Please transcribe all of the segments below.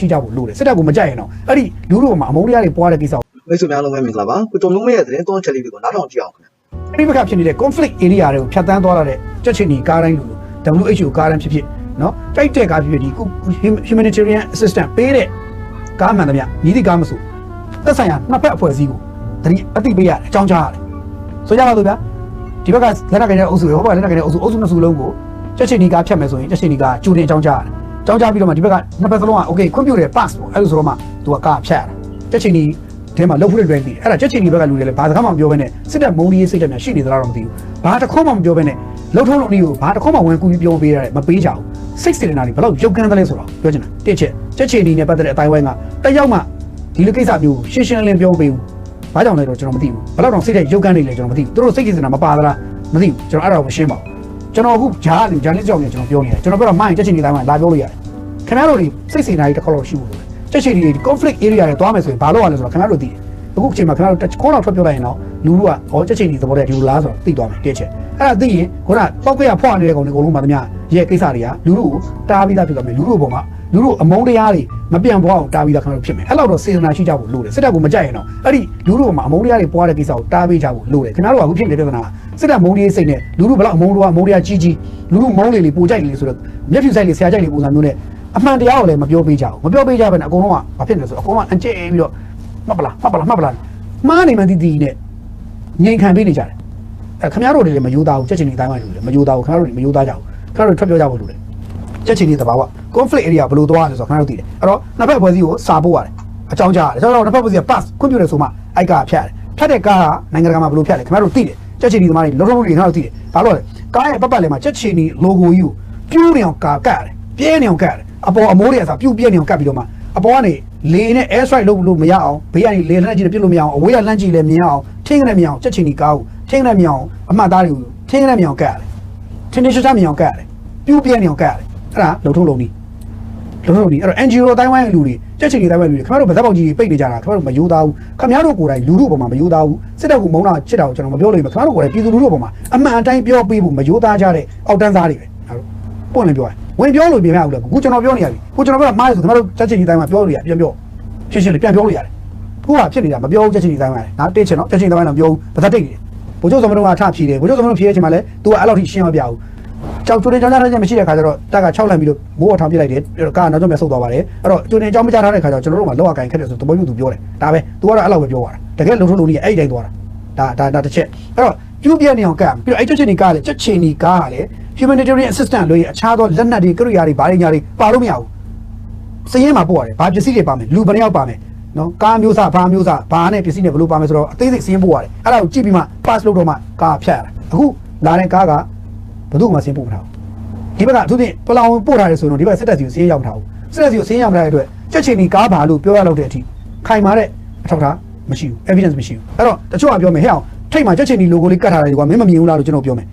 ရှိကြဖို့လိုတယ်စစ်တပ်ကိုမကြိုက်ရင်တော့အဲ့ဒီလူတို့မှာအမုန်းတရားတွေပွားတဲ့ကိစ္စကိုမိတ်ဆွေများလုံးပဲမင်္ဂလာပါကိုတုံလုံးရဲ့သတင်းသွင်းချက်လေးတွေကိုနားထောင်ကြည့်အောင်ခင်ဗျအဲ့ဒီဘက်ကဖြစ်နေတဲ့ conflict area တွေကိုဖြတ်တန်းသွားရတဲ့ကြက်ချင်ဒီကားတိုင်းလူလူ WHO ကားတိုင်းဖြစ်ဖြစ်နော်တိုက်တဲ့ကားဖြစ်ဖြစ်ဒီခု humanitarian assistance ပေးတဲ့ကားမှန်သမျှညီဒီကားမဆိုသက်ဆိုင်ရာနှစ်ဖက်အဖွဲ့အစည်းကိုတတိအတိပေးရတယ်အကြောင်းကြားရတယ်ဆိုကြပါစို့ဗျာဒီဘက်ကလက်နက်ကိုင်တဲ့အုပ်စုရောဟိုဘက်ကလက်နက်ကိုင်တဲ့အုပ်စုအုပ်စုနှစ်စုလုံးကိုကြက်ချင်ဒီကားဖြတ်မယ်ဆိုရင်ကြက်ချင်ဒီကားကြိုတင်အကြောင်းကြားရတယ် အကြောင်းကြားပြီးတော့မှဒီဘက်ကနှစ်ဖက်စလုံးက okay ခွင့်ပြုတယ် pass ပေါ့အဲ့လိုဆိုတော့မှသူကကားဖြတ်ရတာကြက်ချင်ဒီထဲမှာလောက်ဖို့လွယ်ပြီအဲ့ဒါချက်ချင်းဒီဘက်ကလူတွေလည်းဘာစကားမှမပြောဘဲနဲ့စစ်တပ်မုံကြီးစိတ်တက်များရှိနေသလားတော့မသိဘူးဘာတစ်ခေါက်မှမပြောဘဲနဲ့လှုပ်ထုံးလုံးကြီးကိုဘာတစ်ခေါက်မှဝင်ကူပြီးပြောပေးရတယ်မပေးကြဘူးစိတ်စေတနာတွေဘယ်လောက်ရုပ်ကန်းသလဲဆိုတော့ပြောချင်တာတစ်ချက်ချက်ချင်းဒီနဲ့ပတ်သက်တဲ့အတိုင်းဝိုင်းကတက်ရောက်မှဒီလိုကိစ္စမျိုးရှင်းရှင်းလင်းလင်းပြောပေးဘူးဘာကြောင့်လဲတော့ကျွန်တော်မသိဘူးဘယ်လောက်တော့စိတ်တဲ့ရုပ်ကန်းနေလဲကျွန်တော်မသိဘူးသူတို့စိတ်စေတနာမပါသလားမသိဘူးကျွန်တော်အဲ့ဒါကိုမရှင်းပါဘူး ကျွန်တော်အခုဂျားလူဂျားလေးကြောင့်နေကျွန်တော်ပြောနေတယ်ကျွန်တော်ပြောတော့မိုင်းချက်ချင်းဒီတိုင်းမှာလာပြောလို့ရတယ်ခင်ဗျားတို့တွေစိတ်စေတနာတွေတစ်ခေါက်တော့ရှိဖို့လိုတယ်ချက်ချင်းဒီ conflict area တွေသွားမယ်ဆိုရင်ဘာလို့ရလဲဆိုတော့ခင်ဗျားတို့သိတယ် အခုအချိန်မှာခင်ဗျားတို့ခေါင်းတော့ထွက်ပြောလိုက်ရင်တော့လူလူကဟောချက်ချင်းဒီသဘောတည်းဒီလိုလားဆိုတော့သိသွားမယ်တစ်ချက်အဲ့ဒါသိရင်ခုနပောက်ခွေရဖွာနေတဲ့ကောင်တွေအကုန်လုံးမှသမျှရဲ့ကိစ္စတွေကလူလူကိုတားပြီးသားဖြစ်သွားမယ်လူလူပေါ်မှာလူလူအမုန်းတရားတွေမပြန့်ပွားအောင်တားပြီးသားခင်ဗျားတို့ဖြစ်မယ်အဲ့လောက်တော့စေတနာရှိကြဖို့လိုတယ်စစ်တပ်ကမကြိုက်ရင်တော့အဲ့ဒီလူလူပေါ်မှာအမုန်းတရားတွေပွားတဲ့ကိစ္စကိုတားပေးကြဖို့လိုတယ်ခင်ဗျားတို့ကအခုဖြစ်နေတဲ့ပြဿနာစစ်တပ်မုန်းတရားစိတ်နဲ့လူလူဘလောက်အမုန်းတော်အမုန်းတရားကြီးကြီးလူလူမုန်းလေလေပိုကြိုက်လေဆိုတော့မျက်ဖြူဆိုင်လေဆရာကြိုက်လေပုံစံမျိုးနဲ့အမှန်တရားကိုလည်းမပြောပေးကြဘူးမပြောပေးကြဘဲနဲ့အကုန်လုံးကဘာဖြစ်နေလဲဆိုတော့အကုန်လုံးကအကျဲပြီးတော့ မှတ်ပလားမှတ်ပလားမှတ်ပလားမှားနေမှတည်တည်နဲ့ငြိမ်ခံပေးနေကြတယ်အဲခင်ဗျားတို့တွေလည်းမယိုးသားဘူးချက်ချင်းဒီအတိုင်းမှလူတွေမယိုးသားဘူးခင်ဗျားတို့တွေမယိုးသားကြဘူးခင်ဗျားတို့ထွက်ပြောကြဖို့လူတွေချက်ချင်းဒီသဘာဝ conflict area ဘယ်လိုသွားရလဲဆိုတော့ခင်ဗျားတို့သိတယ်အဲ့တော့နှစ်ဖက်ဖွဲ့စည်းကိုစာပို့ရတယ်အကြောင်းကြားရတယ်ကျွန်တော်တို့နှစ်ဖက်ဖွဲ့စည်းက pass ခွင့်ပြုတယ်ဆိုမှအိုက်ကဖြတ်ရတယ်ဖြတ်တဲ့ကားကနိုင်ငံတကာမှာဘယ်လိုဖြတ်လဲခင်ဗျားတို့သိတယ်ချက်ချင်းဒီသမားတွေလုံးလုံးတွေခင်ဗျားတို့သိတယ်ဘာလို့လဲကားရဲ့ပတ်ပတ်လေးမှာချက်ချင်းဒီ logo ကြီးကိုပြူးနေအောင်ကာကတ်ရတယ်ပြဲနေအောင်ကတ်ရတယ်အပေါ်အမိုးတွေအစားပြူးပြဲနေအောင်ကတ်ပြီးတော့မှ အပေါ်ကနေလေနဲ့ air strike လုပ်လို့မရအောင်ဘေးကနေလေလှမ်းကြည့်လည်းပြစ်လို့မရအောင်အဝေးကလှမ်းကြည့်လည်းမြင်အောင်ထင်းကနေမြင်အောင်ချက်ချင်းဒီကားကိုထင်းကနေမြင်အောင်အမှတ်သားတွေကိုထင်းကနေမြင်အောင်ကတ်ရတယ်ထင်းထင်းရှားရှားမြင်အောင်ကတ်ရတယ်ပြူးပြဲနေအောင်ကတ်ရတယ်အဲ့ဒါလုံထုံးလုံနီးလုံထုံးလုံနီးအဲ့တော့ NGO တိုင်းဝိုင်းလူတွေချက်ချင်းဒီတိုင်းဝိုင်းလူတွေခင်ဗျားတို့ဗဇက်ပေါက်ကြီးပိတ်နေကြတာခင်ဗျားတို့မယိုးသားဘူးခင်ဗျားတို့ကိုယ်တိုင်လူတို့ပေါ်မှာမယိုးသားဘူးစစ်တပ်ကမုန်းတာချစ်တာကိုကျွန်တော်မပြောလို့ခင်ဗျားတို့ကိုယ်တိုင်ပြည်သူလူတို့ပေါ်မှာအမှန်အတိုင်းပြောပေးဖို့မယိုးသားကြတဲ့အောက်တန်းသားတွေပဲအဲ့တော့ပွင့်လည်းပြောရ ဝင်ပြောလို့ပြင်မရဘူးလေခုကျွန်တော်ပြောနေရပြီခုကျွန်တော်ကမှားရဆိုကျွန်တော်တို့ချက်ချင်းဒီတိုင်းမှာပြောလို့ရပြန်ပြောရှင်းရှင်းလေးပြန်ပြောလို့ရတယ်ခုကဖြစ်နေတာမပြောဘူးချက်ချင်းဒီတိုင်းမှာနော်တိတ်ချင်တော့ချက်ချင်းဒီတိုင်းမှာတော့ပြောဘူးပါသက်တိတ်တယ်ဘိုးချုပ်သမတို့ကထဖြီးတယ်ဘိုးချုပ်သမတို့ဖြီးရချင်မှလည်း तू ကအဲ့လောက်ထိရှင်းမပြဘူးကြောက်ကျူတင်ကြောင်းကြထားခြင်းမရှိတဲ့ခါကျတော့တက်က6လမ်းပြီးလို့မိုးအထောင်ပြလိုက်တယ်ကာကနောက်ကျုံးမြဆုတ်သွားပါတယ်အဲ့တော့ကျူတင်ကြောင်းမကြထားတဲ့ခါကျတော့ကျွန်တော်တို့ကလောက်အကင်ခက်တယ်ဆိုသဘောမျိုးသူပြောတယ်ဒါပဲ तू ကတော့အဲ့လောက်ပဲပြောသွားတာတကယ်လုံထုံးလို့နေအဲ့ဒီတိုင်းသွားတာဒါဒါဒါတစ်ချက်အဲ့တော့ကျူပြက်နေအောင်ကတ်ပြီးတော့အဲ့ချက်ချင်းကြီးကလည်းချက်ချင်းကြီးကလည်း humanitarian assistant လို့ရအခြားသောလက်နက်တွေကိရိယာတွေဘာတွေညာတွေပါလို့မရဘူးစည်ရင်မှာပို့ရတယ်ဘာပစ္စည်းတွေပါမယ်လူဘယ်နှယောက်ပါမယ်နော်ကားမျိုးစားဘာမျိုးစားဘာနဲ့ပစ္စည်းနဲ့ဘယ်လိုပါမယ်ဆိုတော့အသေးစိတ်စည်ရင်ပို့ရတယ်အဲ့ဒါကိုကြည့်ပြီးမှ pass လုပ်တော့မှကားဖြတ်ရတာအခုလာတဲ့ကားကဘယ်သူမှစည်ရင်ပို့မထားဘူးဒီဘက်ကအထူးဖြင့်ပလောင်ပို့ထားတယ်ဆိုတော့ဒီဘက်စစ်တပ်စီကိုစည်ရင်ရောက်မထားဘူးစစ်တပ်စီကိုစည်ရင်ရောက်မထားတဲ့အတွက်ချက်ချင်းဒီကားဘာလို့ပြောရလောက်တဲ့အထိခိုင်မာတဲ့အထောက်အထားမရှိဘူး evidence မရှိဘူးအဲ့တော့တချို့ကပြောမယ်ဟဲ့အောင်ထိတ်မှာချက်ချင်းဒီ logo လေးကတ်ထားတယ်ကွာမင်းမမြင်ဘူးလားလို့ကျွန်တော်ပြောမယ်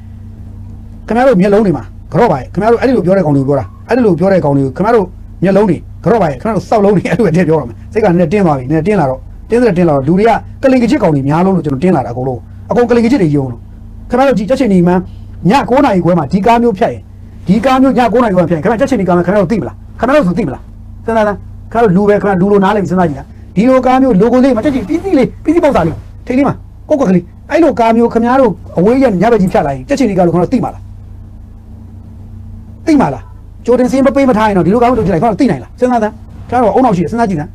ခင်ဗျားတို့မျက်လုံးတွေမှာကြော့ပါရဲ့ခင်ဗျားတို့အဲ့ဒီလိုပြောတဲ့ကောင်တွေကိုပြောတာအဲ့ဒီလိုပြောတဲ့ကောင်တွေကိုခင်ဗျားတို့မျက်လုံးတွေကြော့ပါရဲ့ခင်ဗျားတို့စောက်လုံးတွေအဲ့လိုပဲတည်းပြောရမယ်စိတ်ကလည်းတင်းသွားပြီနည်းတင်းလာတော့တင်းတဲ့တင်းလာတော့လူတွေကကလင်ကချစ်ကောင်တွေများလုံးလို့ကျွန်တော်တင်းလာတာအကုန်လုံးအကုန်ကလင်ကချစ်တွေယုံလို့ခင်ဗျားတို့ဒီချက်ချင်းဒီမှည9နာရီခွဲမှာဒီကားမျိုးဖြတ်ရင်ဒီကားမျိုးည9နာရီခွဲမှာဖြတ်ရင်ခင်ဗျားချက်ချင်းဒီကားမှာခင်ဗျားတို့သိမလားခင်ဗျားတို့ဆိုသိမလားစဉ်းစားသားခင်ဗျားတို့လူပဲခင်ဗျားလူလိုနားလည်စဉ်းစားကြည့်လားဒီလိုကားမျိုး logo လေးမှာချက်ချင်းပြီးစီးလေးပြီးစီးပေါက်စာလေးထိလေးမှာကိုကကလေးအဲ့လိုကားမျိုးခင်ဗျားတို့အဝေးရညဘက်ကြီးဖြတ်လိုက်ရင်ချက်ချင်းဒီကားလို့ခင်ဗျားတို့သိမလား သိမှာလားကြိုတင်စင်းမပေးမထားရင်တော့ဒီလိုကောင်းလို့ဖြစ်လိုက်ခေါတော့သိနိုင်လားစဉ်းစားသမ်းကျွန်တော်တို့အုံနောက်ရှိတယ်စဉ်းစားကြည့်သမ်း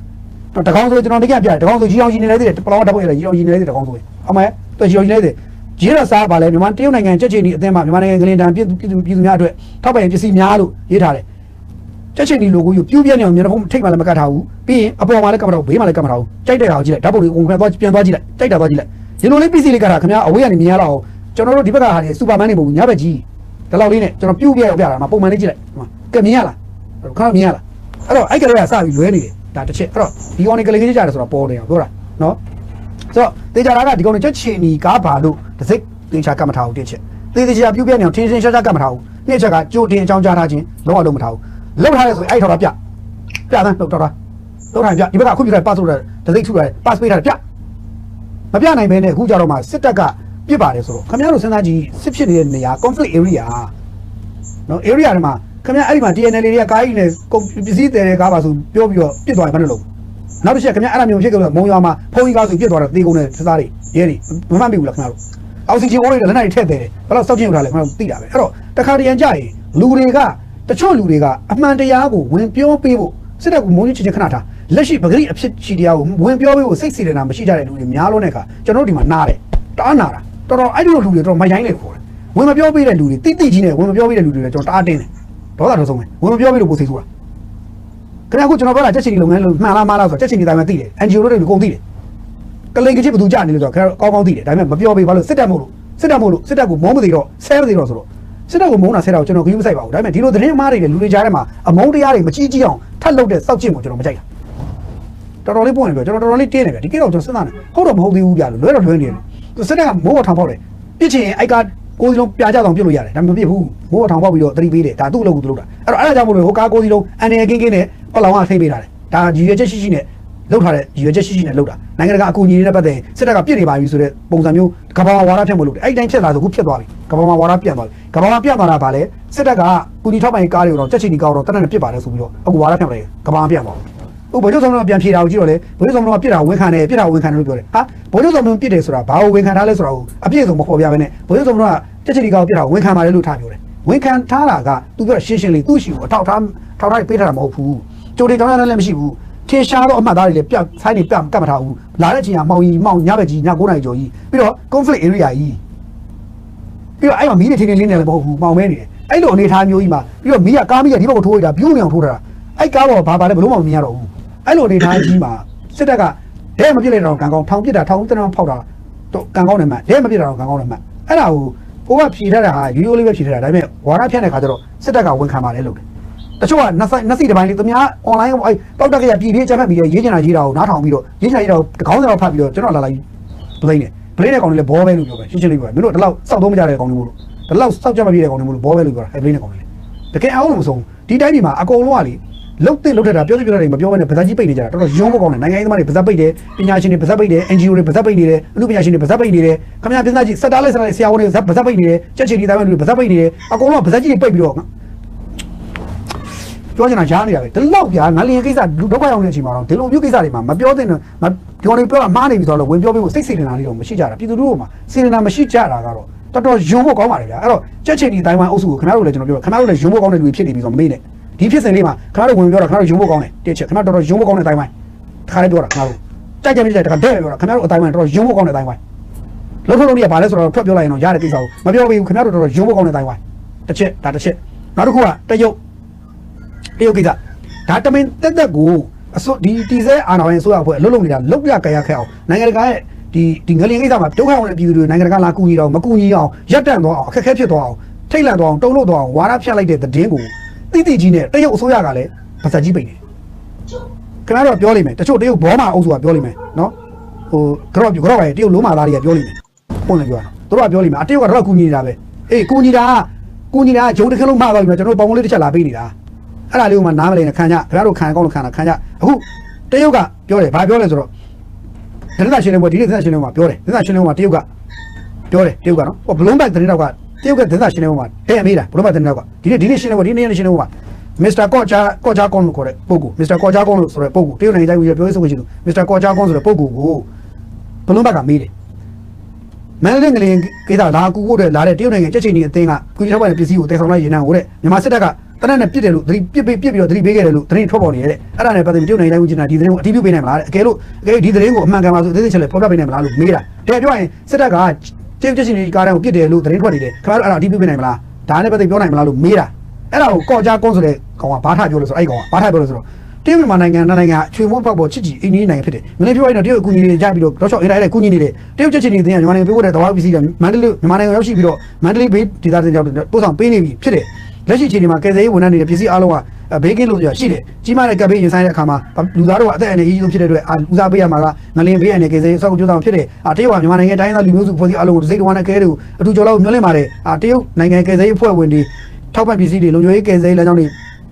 တော့တကောင်းဆိုကျွန်တော်တကယ်ပြတယ်တကောင်းဆိုကြီးအောင်ကြီးနေလဲသေးတယ်ပလောင်းတပ်ဖို့ရကြီးအောင်ကြီးနေလဲသေးတယ်တကောင်းဆိုအမေတော့ကြီးအောင်ကြီးနေလဲသေးဂျီရစားပါလဲမြန်မာတရုတ်နိုင်ငံချက်ချင်းဒီအသင်းမှာမြန်မာနိုင်ငံကလင်တန်ပြည်သူပြည်သူပြည်သူများအတွက်ထောက်ပံ့ပစ္စည်းများလို့ရေးထားတယ်ချက်ချင်းဒီလိုကိုယူပြူးပြနေအောင်မြန်မာထိတ်မှလည်းမကတ်ထားဘူးပြီးရင်အပေါ်မှာလည်းကတ်မထားဘူးဘေးမှာလည်းကတ်မထားဘူးကြိုက်တဲ့ဟာကိုကြည့်လိုက်ဓာတ်ပုံတွေအကုန်ပြန်သွားပြန်သွားကြည့်လိုက်ကြိုက်တာသွားကြည့်လိုက်ဒီလိုလေးပစ္စည်းလေးကတ်တာခင်ဗျာအဝေးကနေမြင်ရတော့ကျွန်တော်တို့ဒီဘက်ကဟာတွေစူပါမန်တွေမဟုတ်ဘူးညဘက်ကြီး ဒီလောက်လေးနဲ့ကျွန်တော်ပြုတ်ပြရပြတာမှာပုံမှန်လေးကြည့်လိုက်ဟိုမှာကဲမြင်ရလားခါမြင်ရလားအဲ့တော့အဲ့ကလေးကစပြီးလွဲနေတယ်ဒါတစ်ချက်အဲ့တော့ဒီကောင်တွေကလေးကြီးကြတယ်ဆိုတော့ပေါ်တယ်အောင်ပြောတာနော်ဆိုတော့တေချာတာကဒီကောင်တွေချက်ချင်နီကားပါလို့တစ်စိတ်တေချာကတ်မထားဘူးတစ်ချက်တေတေချာပြုတ်ပြနေအောင်ထင်းထင်းရှားရှားကတ်မထားဘူးနှစ်ချက်ကကြိုတင်အကြောင်းကြားထားခြင်းလုံးဝလုံးမထားဘူးလုံးထားရဲဆိုရင်အဲ့ထော်တာပြပြသန်းတော့တော့တာလုံးထားပြဒီဘက်ကအခုပြထားပတ်ဆိုတော့တစ်စိတ်ထုထားပတ်ပေးထားပြမပြနိုင်ဘဲနဲ့အခုကြတော့မှစစ်တပ်က ပြစ်ပါတယ်ဆိုတော့ခင်ဗျားတို့စဉ်းစားကြည့်စစ်ဖြစ်နေတဲ့နေရာ conflict area နော် area တွေမှာခခင်ဗျာအဲ့ဒီမှာ TNL တွေကကားကြီးနဲ့ကုန်ပစ္စည်းတယ်တဲ့ကားပါဆိုပြောပြီးတော့ပြစ်သွားရင်ဘာလို့လုပ်နောက်တစ်ချက်ခင်ဗျာအဲ့ဒါမျိုးဖြစ်ကြလို့မုံရွာမှာဖုန်းကြီးကားဆိုပြစ်သွားတော့တေကုန်တဲ့သစားတွေရဲတွေမမှတ်မိဘူးလားခင်ဗျာတို့အောက်ဆီဂျင်အိုးတွေလက်နက်တွေထည့်တယ်ဘယ်တော့စောက်ကျင်ထားလဲခင်ဗျာတို့သိတာပဲအဲ့တော့တခါတရံကြရင်လူတွေကတချို့လူတွေကအမှန်တရားကိုဝင်ပြောပေးဖို့စစ်တပ်ကမုန်းကြီးချင်းခဏထားလက်ရှိပဂရိအဖြစ်ရှိတရားကိုဝင်ပြောပေးဖို့စိတ်စီတယ်နာမရှိကြတဲ့လူတွေများလုံးတဲ့အခါကျွန်တော်တို့ဒီမှာနားတယ်တအားနာတာ တော်တော်အဲ့ဒီလိုလူတွေတော်တော်မရိုင်းလေခေါ်တယ်ဝင်မပြောပေးတဲ့လူတွေတိတိကြီးနဲ့ဝင်မပြောပေးတဲ့လူတွေလည်းကျွန်တော်တအားတင်းတယ်ဒေါသတော့ဆုံးပဲဝင်မပြောပေးလို့ကိုယ်စိတ်ဆိုးတာခင်ဗျာခုကျွန်တော်ပြောတာတက်ချင်ဒီလုပ်ငန်းလို့မှန်လားမှားလားဆိုတော့တက်ချင်ဒီတိုင်းမှာသိတယ် NGO တို့တွေကုန်သိတယ်ကလိန်ကချစ်ဘသူကြနေလို့ဆိုတော့ခင်ဗျာကောင်းကောင်းသိတယ်ဒါပေမဲ့မပြောပေးဘာလို့စစ်တပ်မို့လို့စစ်တပ်မို့လို့စစ်တပ်ကိုမုန်းမသိတော့ဆဲမသိတော့ဆိုတော့စစ်တပ်ကိုမုန်းတာဆဲတာကိုကျွန်တော်ခရီးမဆိုင်ပါဘူးဒါပေမဲ့ဒီလိုသတင်းအမှားတွေနဲ့လူတွေကြားထဲမှာအမုန်းတရားတွေမကြီးကြီးအောင်ထပ်လုပ်တဲ့စောက်ကျင့်ကိုကျွန်တော်မကြိုက်တာတော်တော်လေးပွင့်နေပြီကျွန်တော်တော်တော်လေးတင်းနေပြီဒီကိတော့ကျွန်တော်စဉ်းစားနေဟုတ်တော့မဟုတ်သေးဘူးဗျာလို့လွဲတော့လွဲနေတယ်သူ စစ်တပ်ကမိုးပေါ်ထောင်ပေါက်တယ်ပြစ်ချင်အိုက်ကကိုယ်စီလုံးပြာကြအောင်ပြုတ်လို့ရတယ်ဒါပေမဲ့မပြစ်ဘူးမိုးပေါ်ထောင်ပေါက်ပြီးတော့တတိပေးတယ်ဒါသူ့အလုပ်ကိုသူလုပ်တာအဲ့တော့အဲ့ဒါကြောင့်မို့လို့ဟိုကားကိုယ်စီလုံးအန်နယ်ကင်းကင်းနဲ့ပလောင်ကထိပေးထားတယ်ဒါရည်ရွယ်ချက်ရှိရှိနဲ့လုပ်ထားတဲ့ရည်ရွယ်ချက်ရှိရှိနဲ့လုပ်တာနိုင်ငံတကာအကူအညီတွေနဲ့ပတ်သက်ရင်စစ်တပ်ကပြစ်နေပါပြီဆိုတဲ့ပုံစံမျိုးကမ္ဘာမှာဝါဒဖြတ်မလို့အဲ့တိုင်းဖြစ်လာဆိုခုဖြစ်သွားပြီကမ္ဘာမှာဝါဒပြန့်သွားပြီကမ္ဘာမှာပြန့်သွားတာဗာလဲစစ်တပ်ကကူညီထောက်ပံ့ရေးကားတွေကိုတော့ချက်ချီနီကားတော့တနက်နဲ့ပြစ်ပါတယ်ဆိုပြီးတော့အခုဝါဒဖြန့်လိုက်ကမ္ဘာမှာပြန့်သွားပြီ ဟုတ်ဗိုလ်ချုပ်ဆောင်တော့ပြန်ဖြေတာကိုကြည့်တော့လေဗိုလ်ချုပ်ဆောင်တော့ပြစ်တာဝန်ခံတယ်ပြစ်တာဝန်ခံတယ်လို့ပြောတယ်ဟာဗိုလ်ချုပ်ဆောင်တော့ပြစ်တယ်ဆိုတာဘာကိုဝန်ခံထားလဲဆိုတာကိုအပြည့်အစုံမပေါ်ပြဘဲနဲ့ဗိုလ်ချုပ်ဆောင်တော့ချက်ချီနီကားကိုပြစ်တာဝန်ခံပါတယ်လို့ထားပြောတယ်ဝန်ခံထားတာကသူပြောရှင်းရှင်းလေးသူ့ရှိကိုအထောက်ထားထောက်ထားပေးထားတာမဟုတ်ဘူးကြိုတင်တောင်းရလည်းမရှိဘူးထင်ရှားတော့အမှတ်သားတွေလည်းပြတ်ဆိုင်းနေပြတ်ကတ်မထားဘူးလာတဲ့အချိန်ကမောင်ကြီးမောင်ညဘက်ကြီးည9နိုင်ကျော်ကြီးပြီးတော့ conflict area ကြီးပြီးတော့အဲ့မှာမီးတွေထင်းထင်းလင်းနေလည်းမဟုတ်ဘူးမောင်မဲနေတယ်အဲ့လိုအနေထားမျိုးကြီးမှာပြီးတော့မီးကကားမီးကဒီဘက်ကိုထိုးရတာပြူးနေအောင်ထိုးထားတာအဲ့ကားပေါ်ဘာပါလဲဘလို့မှမမြင်ရတော့ဘူး အဲ့လိုအနေထားကြီးမှာစစ်တပ်ကဒဲမပြစ်လိုက်တော့ကံကောင်းထောင်ပြစ်တာထောင်တန်းဖောက်တာတော့ကံကောင်းတယ်မှဒဲမပြစ်တာတော့ကံကောင်းတယ်မှအဲ့ဒါကိုကိုကဖြေထားတာဟာရိုးရိုးလေးပဲဖြေထားတာဒါပေမဲ့ဝါရဖြတ်တဲ့ခါကျတော့စစ်တပ်ကဝန်ခံပါတယ်လို့တယ်တချို့ကနက်ဆိုင်နက်စီတစ်ပိုင်းလေးသူများ online အဲပောက်တက်ကရပြည်ပြေးချက်မှတ်ပြီးရေးချင်တာရေးတာကိုနားထောင်ပြီးတော့ရေးချင်တာရေးတာကိုခေါင်းဆောင်ဖတ်ပြီးတော့ကျွန်တော်လာလိုက်ဘလိမ့်နေဘလိမ့်တဲ့ကောင်တွေလည်းဘောပဲလို့ပြောပဲရှင်းရှင်းလေးပြောမင်းတို့ဒီလောက်စောက်သုံးမကြတဲ့ကောင်တွေမို့လို့ဒီလောက်စောက်ကြမပြည့်တဲ့ကောင်တွေမို့လို့ဘောပဲလို့ပြောတာအဲဘလိမ့်တဲ့ကောင်တွေလေတကယ်အောင်လို့မဆုံးဒီတိုင်းဒီမှာအကုန်လုံးကလေ လုတ်တဲ့လုတ်ထက်တာပြောစီပြောတာတွေမပြောဘဲနဲ့ဗဇက်ကြီးပိတ်နေကြတာတော်တော်ရုံးမကောင်းတယ်နိုင်ငံရေးသမားတွေဗဇက်ပိတ်တယ်ပညာရှင်တွေဗဇက်ပိတ်တယ် NGO တွေဗဇက်ပိတ်နေတယ်အမှုပညာရှင်တွေဗဇက်ပိတ်နေတယ်ခမရပြည်သားကြီးစက်တားလိုက်စက်တားလိုက်ဆရာဝန်တွေဗဇက်ပိတ်နေတယ်ချက်ချီတီတိုင်းတွေဗဇက်ပိတ်နေတယ်အကုန်လုံးကဗဇက်ကြီးတွေပိတ်ပြီးတော့ပြောချင်တာရားနေတာပဲဒီလောက်ပြာငါလျင်ကိစ္စလူဒုက္ခရောက်နေတဲ့အချိန်မှာတော့ဒီလိုမျိုးကိစ္စတွေမှာမပြောသင့်တော့မပြောနေပြောတာမှားနေပြီဆိုတော့ဝင်ပြောပေးဖို့စိတ်စေတနာလေးတော့မရှိကြတာပြည်သူတို့ကမှစေတနာမရှိကြတာကတော့တော်တော်ယုံဖို့ကောင်းပါတယ်ဗျာအဲ့တော့ကြက်ချင်ဒီတိုင်းဝမ်အုပ်စုကိုခင်ဗျားတို့လည်းကျွန်တော်ပြောခင်ဗျားတို့လည်းယုံဖို့ကောင်းတဲ့လူတွေဖြစ်နေပြီဆိုတော့မေးနဲ့ ဒီဖြစ်စဉ်လေးမှာခင်ဗျားတို့ဝင်ပြောတာခင်ဗျားတို့ယုံဖို့ကောင်းတယ်တစ်ချက်ခင်ဗျားတော်တော်ယုံဖို့ကောင်းတဲ့တိုင်းဝမ်တစ်ခါလေးပြောတာခင်ဗျားတို့ကြိုက်ကြမြစ်ကြိုက်တခါတဲ့ပြောတာခင်ဗျားတို့အတိုင်းဝမ်တော်တော်ယုံဖို့ကောင်းတဲ့တိုင်းဝမ်လုံးထုံးလုံးကြီးကဘာလဲဆိုတော့ထွက်ပြောလိုက်ရင်တော့ရတဲ့ကိစ္စကိုမပြောဘူးခင်ဗျားတို့တော်တော်ယုံဖို့ကောင်းတဲ့တိုင်းဝမ်တစ်ချက်ဒါတစ်ချက်နောက်တစ်ခုကတရုတ်တရုတ်ကိစ္စဒါတမင်တက်တက်ကိုအစိုးဒီတီဆဲအာနာဝိုင်းအစိုးရအဖွဲ့အလုပ်လုပ်နေတာလောက်ရကြရခဲ့အောင်နိုင်ငံတကာရဲ့ဒီဒီငလျင်ကိစ္စမှာဒုက္ခရောက်တဲ့ပြည်သူတွေနိုင်ငံတကာလာကူညီတော့မကူညီအောင်ရပ်တန့်သွားအောင်အခက်အခဲဖြစ်သွားအောင်ထိတ်လန့်သွားအောင်တုံ့လို့သွားအောင်ဝါဒဖြတ်လိုက်တဲ့သတင်းကို တိတိကြီးနဲ့တရုတ်အစိုးရကလည်းပါစက်ကြီးပိတ်နေတယ်ခင်ဗျားတို့ပြောလိမ့်မယ်တချို့တရုတ်ဘောမာအုပ်စုကပြောလိမ့်မယ်နော်ဟိုကြော့ကြော့ပါရဲ့တရုတ်လုံးမာသားတွေကပြောလိမ့်မယ်ပုံလည်းပြောတာသူတို့ကပြောလိမ့်မယ်အတရုတ်ကတော့ကူညီနေတာပဲအေးကူညီတာကူညီတာဂျုံတစ်ခါလုံးမှားသွားပြီကျွန်တော်တို့ပုံပုံလေးတစ်ချက်လာပေးနေတာအဲ့ဒါလေးကိုမှနားမလည်နဲ့ခံကြခင်ဗျားတို့ခံကောင်းလို့ခံတာခံကြအခုတရုတ်ကပြောတယ်ဘာပြောလဲဆိုတော့ဒလရှင်းလင်းပွဲဒီနေ့ဒလရှင်းလင်းပွဲမှာပြောတယ်ဒလရှင်းလင်းပွဲမှာတရုတ်ကပြောတယ်တရုတ်ကနော်ဟိုဘလုံးဘက်သတင်းတော့က တရုတ်ကဒလရှင်းလင်းပွဲမှာဟဲ့အမေးတာဘလုံးဘက်သတင်းတော့ကဒီနေ့ဒီနေ့ရှင်းလင်းပွဲဒီနေ့ရှင်းလင်းပွဲမှာမစ္စတာကော့ချာကော့ချာကွန်လို့ခေါ်တဲ့ပုဂ္ဂိုလ်မစ္စတာကော့ချာကွန်လို့ဆိုတဲ့ပုဂ္ဂိုလ်တရုတ်နိုင်ငံတိုင်းပြောရေးဆိုခွင့်ရှိသူမစ္စတာကော့ချာကွန်ဆိုတဲ့ပုဂ္ဂိုလ်ကိုဘလုံးဘက်ကမေးတယ်မန္တလေးငလျင်ကိစ္စလာကူဖို့တဲ့လာတဲ့တရုတ်နိုင်ငံကြက်ချင်နေအသင်းကကုကြီးထောက်ပံ့တဲ့ပစ္စည်းကိုတည်ဆောင်လိုက်ရင်တော့တဲ့မြန်မာစစ်တပ်ကတနက်နဲ့ပြစ်တယ်လို့သတိပြစ်ပြစ်ပြစ်ပြီးတော့သတိပေးခဲ့တယ်လို့သတင်းထွက်ပေါ်နေရတဲ့အဲ့ဒါနဲ့ပတ်သက်ပြီးတရုတ်နိုင်ငံတိုင်းဦးကျင်တာဒီသတင်းကိုအတိပြုပေးနိုင်မလားတဲ့အကယ်လို့အကယ်ဒီသတင်းကိုအမှန်ကန်ပါဆိုသေသေးချင်လဲဖော်ပြပေးနိုင်မလားလို့မေးတာတဲ့ပြောရင်စစ်တပ်က တရုတ်ကြက်ချင်နေကားတန်းကိုပြစ်တယ်လို့သတင်းထွက်နေတယ်ခင်ဗျားတို့အဲ့ဒါအတိပြုပေးနိုင်မလားဒါနဲ့ပတ်သက်ပြောနိုင်မလားလို့မေးတာအဲ့ဒါကိုကော့ကြားကွန်းဆိုတဲ့ကောင်ကဘာထပြောလို့ဆိုအဲ့ကောင်ကဘာထပြောလို့ဆိုတော့တရုတ်မြန်မာနိုင်ငံနိုင်ငံအချွေမွေးပေါက်ပေါ်ချစ်ကြည်အိန္ဒိယနိုင်ငံဖြစ်တယ်။မင်းပြောရင်တော့တရုတ်အကူအညီတွေကြားပြီးတော့တော့ချော့အင်တာနက်ကူညီနေတယ်။တရုတ်ချက်ချင်းတွေတင်ရမြန်မာနိုင်ငံပေးဖို့တဲ့တဝါပစ္စည်းကမန္တလေးမြန်မာနိုင်ငံရောက်ရှိပြီးတော့မန္တလေးဘေးဒေသတင်ကြောက်ပို့ဆောင်ပေးနေပြီဖြစ်တယ်။လက်ရှိချိန်ဒီမှာကယ်ဆယ်ရေးဝန်ထမ်းတွေပစ္စည်းအားလုံးက ဘေးကင်းလို့ရှိတယ်။ကြီးမားတဲ့ကပ်ဘေးရင်ဆိုင်တဲ့အခါမှာလူသားတို့ကအသက်အန္တရာယ်ကြီးဆုံးဖြစ်တဲ့အတွက်ဦးစားပေးရမှာကငလင်ဘေးအန္တရာယ်ကယ်ဆယ်ရေးဆောက်ကြိုးဆောင်ဖြစ်တယ်။အာတရုတ်ကမြန်မာနိုင်ငံတိုင်းသားလူမျိုးစုဖွဲ့စည်းအားလုံးကိုစိတ်တော်နဲ့ကဲတွေကိုအထူးကြော်လောက်မျှော်လင့်ပါတယ်။အာတရုတ်နိုင်ငံကယ်ဆယ်ရေးအဖွဲ့ဝင်တွေထောက်ပံ့ပစ္စည်းတွေလုံခြုံရေးကယ်ဆယ်ရေးလမ်းကြောင်းတွေ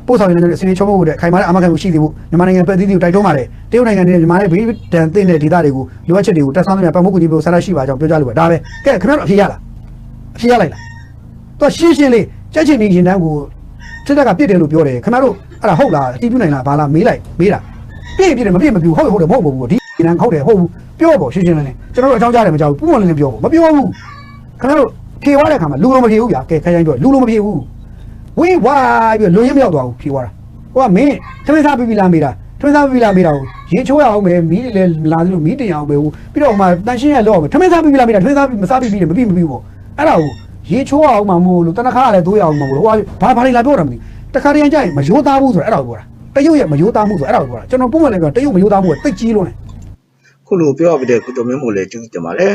ပို့ဆောင်ရတဲ့အစီအစဉ်ချုံးဖို့တဲ့ခိုင်မာတဲ့အမှန်ကန်မှုရှိသေးဖို့မြန်မာနိုင်ငံပြည်သူတွေကိုတိုက်တွန်းပါတယ်တရုတ်နိုင်ငံနဲ့မြန်မာနိုင်ငံဘေးဒဏ်သင့်တဲ့ဒေသတွေကိုလိုအပ်ချက်တွေကိုတက်ဆောင်နေပတ်မှုကူညီဖို့ဆန္ဒရှိပါကြောင်းပြောကြားလိုပါဒါပဲကဲခင်ဗျားတို့အဖြေရလားအဖြေရလိုက်လားသူရှင်းရှင်းလေးကြက်ချင်နေရင်တန်းကို စစ်တပ်ကပြစ်တယ်လို့ပြောတယ်ခင်ဗျားတို့အဲ့ဒါဟုတ်လားအတီးပြနိုင်လားဘာလားမေးလိုက်မေးတာပြည့်ပြည့်တယ်မပြည့်မပြူဟုတ်တယ်ဟုတ်တယ်မဟုတ်ဘူးဒီနန်းဟုတ်တယ်ဟုတ်ဘူးပြောပေါ့ရှင်းရှင်းလင်းလင်းကျွန်တော်တို့အကြောင်းကြားတယ်မကြောက်ဘူးပုံမှန်လင်းလင်းပြောပေါ့မပြောဘူးခင်ဗျားတို့ဖြေသွားတဲ့ခါမှာလူလုံးမဖြေဘူးဗျာကဲခိုင်းခိုင်းပြောလူလုံးမဖြေဘူးဝင်းဝါပြီးလွန်ရင်မရောက်သွားဘူးဖြေသွားတာဟိုကမင်းသမင်းစားပြီးပြီလားမေးတာသမင်းစားပြီးပြီလားမေးတာကိုရေချိုးရအောင်ပဲမီးတွေလည်းလာသလိုမီးတင်ရအောင်ပဲပြီးတော့ဟိုမှာတန်ရှင်းရလောက်အောင်သမင်းစားပြီးပြီလားမေးတာသမင်းစားပြီးမစားပြီးပြီလေမပြီးမပြီးပေါ့အဲ့ဒါကို ရေချိုးရအောင်မှမို့လို့တနခါကလည်းတိုးရအောင်မှမို့လို့ဟိုဘာဘာတွေလာပြောတာမသိတခါတည်းကြရင်မရိုးသားဘူးဆိုတော့အဲ့ဒါကိုပြောတာတရုတ်ရဲ့မရိုးသားမှုဆိုအဲ့ဒါကိုပြောတာကျွန်တော်ပုံမှန်လည်းပြောတရုတ်မရိုးသားမှုကတိတ်ကြီးလို့လေခုလိုပြောရပြီးတဲ့ကုတော်မင်းမို့လည်းကျူးတင်ပါလေ